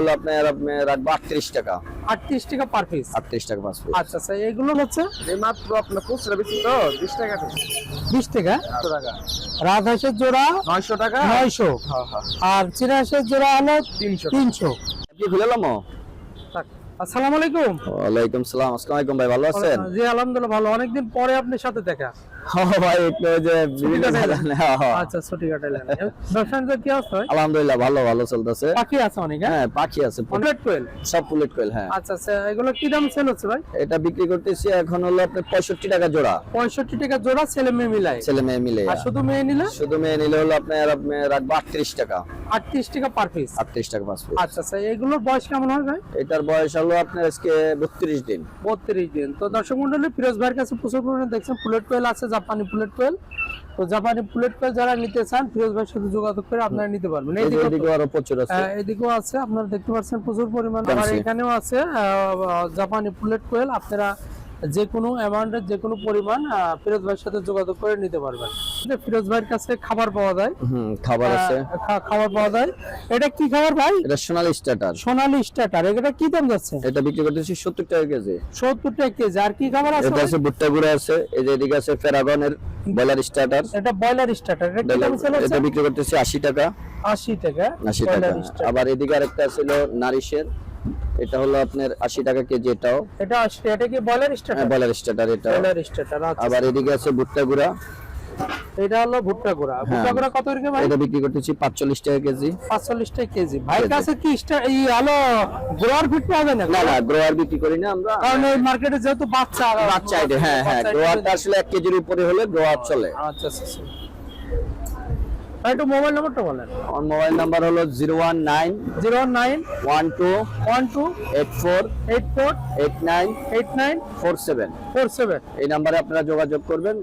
হলো আপনার আপনি রাখব আটত্রিশ টাকা। আটত্রিশ টাকা পার পিস আটত্রিশ টাকা পাঁচ পিস আচ্ছা আচ্ছা এগুলো হচ্ছে? মাত্র আপনার খুচরা বেশি তো বিশ টাকা বিশ টাকা? জোড়া নয়শো টাকা? নয়শো। হ্যাঁ হ্যাঁ। আর চিরাহাঁসের জোড়া হলো তিনশো তিনশো। কি খুলেলাম আসসালামু আলাইকুম। ওয়ালাইকুম সালাম আসসালামু আলাইকুম ভাই ভালো আছেন? জি আলহামদুলিল্লাহ ভালো। অনেকদিন পরে আপনার সাথে দেখা। ভাই একটু ওই যে বিভিন্ন কাটাইলেন? জায়গায়- ছুটি কাটাইলেন। ব্যবসা বাণিজ্য কি অবস্থা ভাই? আলহামদুলিল্লাহ ভালো ভালো চলতেছে। পাখি আছে অনেক হ্যাঁ? পাখি আছে সব পুলেট কোয়েল হ্যাঁ। আচ্ছা আচ্ছা এগুলো কি দাম সেল হচ্ছে ভাই? এটা বিক্রি করতেছি এখন হলো আপনার পঁয়ষট্টি টাকা জোড়া। পঁয়ষট্টি টাকা জোড়া ছেলে মেয়ে মিলাই। ছেলে মেয়ে মিলে শুধু মেয়ে নিলে? শুধু মেয়ে নিলে হলো আপনার রাখব আটত্রিশ টাকা। আটত্রিশ টাকা পার পিস আটত্রিশ টাকা পিস আচ্ছা আচ্ছা এগুলোর বয়স কেমন হয় ভাই? এটার বয়স হলো আপনার আজকে বত্রিশ দিন। বত্রিশ দিন। তো দর্শক মন্ডলী ফিরোজ ভাইয়ের কাছে প্রচুর পরিমাণে দেখছেন পুলেট কোয়েল আছে জাপানি পুলেট কোয়েল তো জাপানি পুলেট কোয়েল যারা নিতে চান ফিরোজ ভাইয়ের সাথে যোগাযোগ করে আপনারা নিতে পারবেন। এইদিকেও আরও প্রচুর আছে। হ্যাঁ, এদিকেও আছে। আপনারা দেখতে পাচ্ছেন প্রচুর পরিমাণ। আমার আর এখানেও আছে জাপানি পুলেট কোয়েল আপনারা যে কোনো অ্যামাউন্টের যে কোনো পরিমাণ ফিরোজ ভাইয়ের সাথে যোগাযোগ করে নিতে পারবেন। ফিরোজ ভাইয়ের কাছে খাবার পাওয়া যায় খাবার আছে। খাবার পাওয়া যায়। এটা কি খাবার ভাই? এটা সোনালি স্টার্টার সোনালি স্টার্টার এটা কি দাম যাচ্ছে? এটা বিক্রি করতেছি সত্তর টাকা কেজি। সত্তর টাকা কেজি। আর কি খাবার আছে এটা আছে ভুট্টা গুঁড়া আছে এই যে এদিকে আছে ফেরাগনের বয়লার স্টার্টার এটা ব্রয়লার স্টার্টার এটা কি দাম হচ্ছে? এটা বিক্রি করতেছি আশি টাকা। আশি টাকা। আশি টাকা। আবার এদিকে আরেকটা ছিল নারিশের। এটা হলো আপনার আশি টাকা কেজি এটাও। এটা আশি টাকা। এটা কি ব্রয়লার স্টার্টার? বয়লার স্টার্টার এটাও। ব্রয়লার স্টার্টার আচ্ছা। আবার এদিকে আছে ভুট্টা গুঁড়া। এটা হলো ভুট্টা গুঁড়া। ভুট্টা গুঁড়া কত করে ভাই? এটা বিক্রি করতেছি পাঁচচল্লিশ টাকা কেজি। পাঁচচল্লিশ টাকা কেজি। ভাই। কাছে কি এই আলো গ্রোয়ার ফিট পাওয়া যায় না না না গ্রোয়ার বিক্রি করি না আমরা। কারণ এই মার্কেটে যেহেতু বাচ্চা বাচ্চা আইডে হ্যাঁ হ্যাঁ গ্রোয়ারটা আসলে এক কেজির উপরে হলে গ্রোয়ার চলে। আচ্ছা আচ্ছা আচ্ছা। একটু মোবাইল নাম্বারটা বলেন। আমার মোবাইল নাম্বার হলো zero one nine zero one nine one two one two eight four eight four eight nine eight nine four seven four seven এই নাম্বারে আপনারা যোগাযোগ করবেন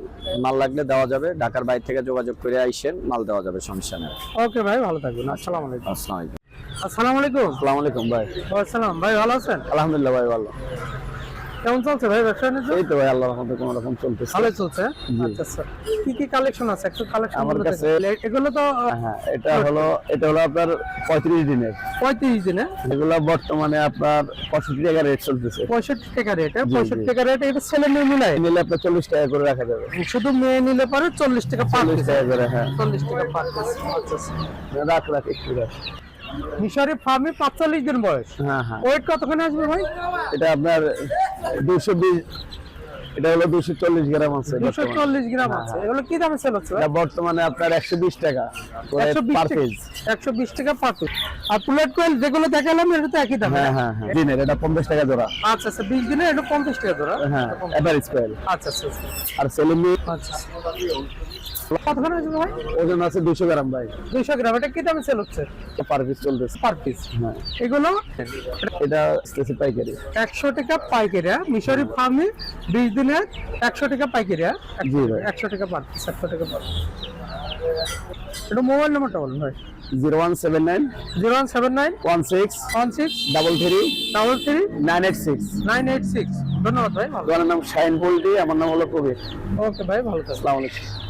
মাল লাগলে দেওয়া যাবে ঢাকার বাইরে থেকে যোগাযোগ করে আইসেন মাল দেওয়া যাবে সমস্যা নেই। ওকে ভাই ভালো থাকবেন আসসালামু আলাইকুম। আসসালামু আলাইকুম। আসসালামু আলাইকুম। আসসালামু আলাইকুম ভাই। আসসালাম ভাই ভালো আছেন? আলহামদুলিল্লাহ ভাই ভালো। কেমন চলছে ভাই ব্যবসা এই তো ভাই আল্লাহর রহমতে কোনো রকম চলতেছে। ভালো চলছে? আচ্ছা আচ্ছা। কি কি কালেকশন আছে? একটু কালেকশন আমার কাছে- এগুলো তো হ্যাঁ এটা হলো এটা হলো আপনার পঁয়ত্রিশ দিনের। পঁয়ত্রিশ দিনে? এগুলো বর্তমানে আপনার পঁয়ষট্টি টাকা রেট চলতেছে। পঁয়ষট্টি টাকা রেট জি। পঁয়ষট্টি টাকা রেট এটা ছেলে মেয়ে মিলাই নিলে আপনার চল্লিশ টাকা করে রাখা যাবে। শুধু মেয়ে নিলে পরে চল্লিশ টাকা পার টাকা করে হ্যাঁ। চল্লিশ টাকা পার আচ্ছা আচ্ছা। রাখ রাখ একটু রাখ। মিশরি ফার্মে পাঁচচল্লিশ দিন বয়স। হ্যাঁ হ্যাঁ। ওয়েট কতখানি আসবে ভাই? এটা আপনার দুশো বিশ এটা হলো দুশো চল্লিশ গ্রাম আছে দুশো বর্তমানে। চল্লিশ গ্রাম হ্যাঁ, আছে। এগুলো কি দামে সেল হচ্ছে এটা বর্তমানে আপনার একশো বিশ টাকা একশো বিশ পার টাকা পিস একশো বিশ টাকা পার পিস আর পুলেট কোয়েল যেগুলো দেখালাম এটা তো একই দাম। হ্যাঁ হ্যাঁ হ্যাঁ। দিনের এটা পঞ্চাশ টাকা জোড়া। আচ্ছা আচ্ছা বিশ দিনে এটা পঞ্চাশ টাকা ধরা হ্যাঁ এভারেজ কয়েল আচ্ছা আচ্ছা আচ্ছা। আর সেলিমি আচ্ছা। ভাই? ওজন আছে গ্রাম ভাই। গ্রাম এটা কি দামে সেল হচ্ছে? পার পিস চলতেছে। পার পিস হ্যাঁ। এগুলো? এটা পাইকারি। একশো টাকা পাইকারি হ্যাঁ? মিশরি ফার্মে দিনে টাকা পাইকারি হ্যাঁ? জি ভাই। একশো টাকা পার পিস টাকা পার এটা মোবাইল নাম্বারটা বলুন ভাই। Zero one seven nine. Zero one seven nine. One six. One six. Double three. Double three. Nine eight six. Nine eight six. ধন্যবাদ ভাই ভালো নাম আমার নাম হলো কবির ওকে ভাই ভালো থাকবেন। আসসালামু আলাইকুম।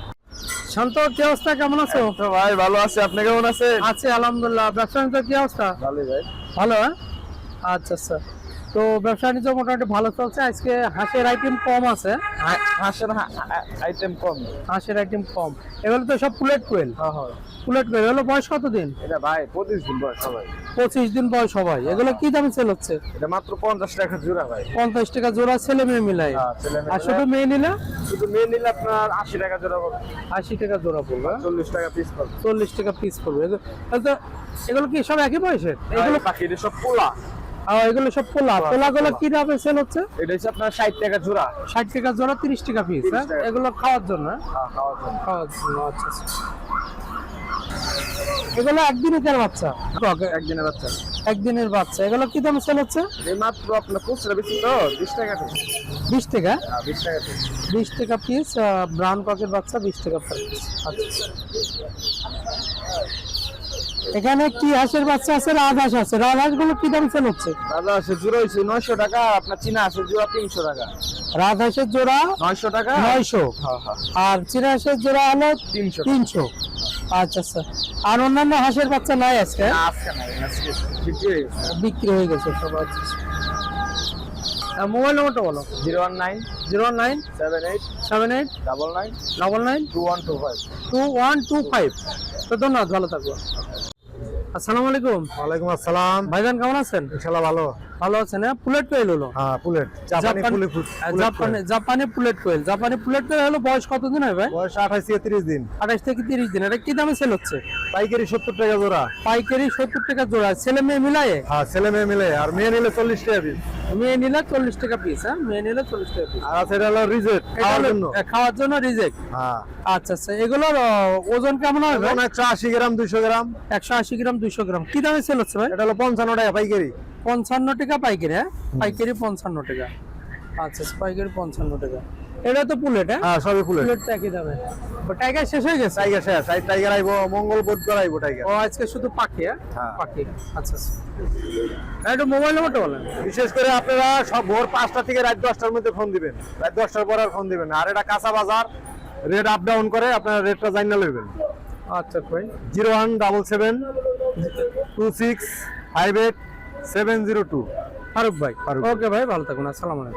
শান্ত কি অবস্থা? কেমন আছো? ভাই ভালো আছি। আপনি কেমন আছেন? আছে আলহামদুলিল্লাহ। ব্যবসা বাণিজ্য কি অবস্থা? ভালোই ভাই। ভালো হ্যাঁ? আচ্ছা আচ্ছা। তো ব্যবসা বাণিজ্য মোটামুটি ভালো চলছে। আজকে হাঁসের আইটেম কম আছে। হাঁসের আইটেম কম। হাঁসের আইটেম কম। এগুলো তো সব পুলেট কোয়েল। হ্যাঁ হ্যাঁ। Pullet quail. এগুলো বয়স কতদিন? এটা ভাই পঁচিশ দিন বয়স সবাই পঁচিশ দিন বয়স সবাই এগুলো কি দামে সেল হচ্ছে? এটা মাত্র পঞ্চাশ টাকা জোড়া ভাই। পঞ্চাশ টাকা জোড়া ছেলে মেয়ে মিলাই হ্যাঁ, আর শুধু মেয়ে নিলে? শুধু মেয়ে নিলে আপনার আশি টাকা জোড়া পড়বে। আশি টাকা জোড়া পড়বে। চল্লিশ টাকা পিস পড়বে। চল্লিশ টাকা পিস পড়বে। এগুলো কি সব একই বয়সের? এগুলো পাখি সব পোলা। এগুলো সব পোলা পোলা গুলো কি দামে সেল হচ্ছে? এটা হচ্ছে আপনার ষাট টাকা জোড়া। ষাট টাকা জোড়া তিরিশ টাকা পিস 30 টাকা। এগুলো খাওয়ার জন্য হ্যাঁ? হ্যাঁ, খাওয়ার জন্য। খাওয়ার জন্য আচ্ছা আচ্ছা। এগুলো একদিনের বাচ্চা? একদিনের বাচ্চা। একদিনের বাচ্চা। এগুলো কি দামে সেল হচ্ছে? মাত্র আপনার খুচরা বেশি তো বিশ টাকা বিশ টাকা? হ্যাঁ বিশ টাকা বিশ টাকা পিস ব্রাউন ককের বাচ্চা বিশ টাকা পিস আচ্ছা। এখানে কি হাঁসের বাচ্চা আছে রাজহাঁস আছে? রাজহাঁসগুলো কি দাম সেল হচ্ছে আছে জোড়া হয়েছে নয়শো টাকা আপনার চীনা আছে জোড়া তিনশো টাকা। রাজহাঁসের জোড়া নয়শো টাকা? নয়শো। হ্যাঁ হ্যাঁ। আর চিরাহাঁসের জোড়া হলো তিনশো। তিনশো। আচ্ছা আচ্ছা। আর অন্যান্য হাঁসের বাচ্চা নাই আজকে? আজকে নাই আজকে বিক্রি হয়ে গেছে। বিক্রি হয়ে গেছে সব আচ্ছা মোবাইল নম্বরটা বলো। Zero one nine. Zero one nine seven eight. Seven eight double nine. Double nine two one two five. Two one two five. তো ধন্যবাদ ভালো থাকব আসসালামু আলাইকুম। ওয়ালাইকুম আসসালাম। ভাইজান কেমন আছেন? ইনশাআল্লাহ ভালো। ভালো আছেন হ্যাঁ পুলেট কোয়েল হলো? হ্যাঁ পুলেট জাপানি জাপান- পুলি আহ, জাপানি জাপানি পুলেট কোয়েল জাপানি পুলেট কোয়েল হলো বয়স কতদিন হয় ভাই বয়স আঠাশ থেকে তিরিশ দিন। আঠাশ থেকে তিরিশ দিন। এটা কি দামে সেল হচ্ছে? পাইকারি সত্তর টাকা জোড়া। পাইকারি সত্তর টাকা জোড়া। ছেলে মেয়ে মিলায়ে? হ্যাঁ ছেলে মেয়ে মিলে আর মেয়ে নিলে চল্লিশ টাকা পিস মেয়ে নিলে চল্লিশ টাকা পিস হ্যাঁ? মেয়ে নিলে চল্লিশ টাকা পিস আর আছে এটা হলো রিজেক্ট খাওয়ার জন্য। খাওয়ার জন্য রিজেক্ট। হ্যাঁ। আচ্ছা আচ্ছা। এগুলোর ওজন কেমন হবে? একশো আশি গ্রাম দুইশো গ্রাম। একশো আশি গ্রাম দুইশো গ্রাম। কি দামে সেল হচ্ছে ভাই? এটা হলো পঞ্চান্ন টাকা পাইকারি। পঞ্চান্ন টাকা পাইকারি হ্যাঁ? পাইকারি পঞ্চান্ন টাকা। আচ্ছা পাইকারি পঞ্চান্ন টাকা। এটা তো পুলেট হ্যাঁ? হ্যাঁ সবই পুলেট। পুলেট একই দামে। টাইগার শেষ হয়ে গেছে? টাইগার শেষ আর টাইগার আইবো মঙ্গল বুধবার আইবো টাইগার। ও আজকে শুধু পাখি হ্যাঁ? হ্যাঁ। পাখি আচ্ছা আচ্ছা। আর একটু মোবাইল নম্বরটা বলেন। বিশেষ করে আপনারা সব ভোর পাঁচটা থেকে রাত দশটার মধ্যে ফোন দিবেন। রাত দশটার পর আর ফোন দিবেন আর এটা কাঁচা বাজার রেট আপ ডাউন করে আপনারা রেটটা জানিয়ে লইবেন। আচ্ছা ভাই। Zero one double seven two six five eight seven zero two. Faruk ভাই। ফারুক। ওকে ভাই ভালো থাকুন আসসালামু আলাইকুম।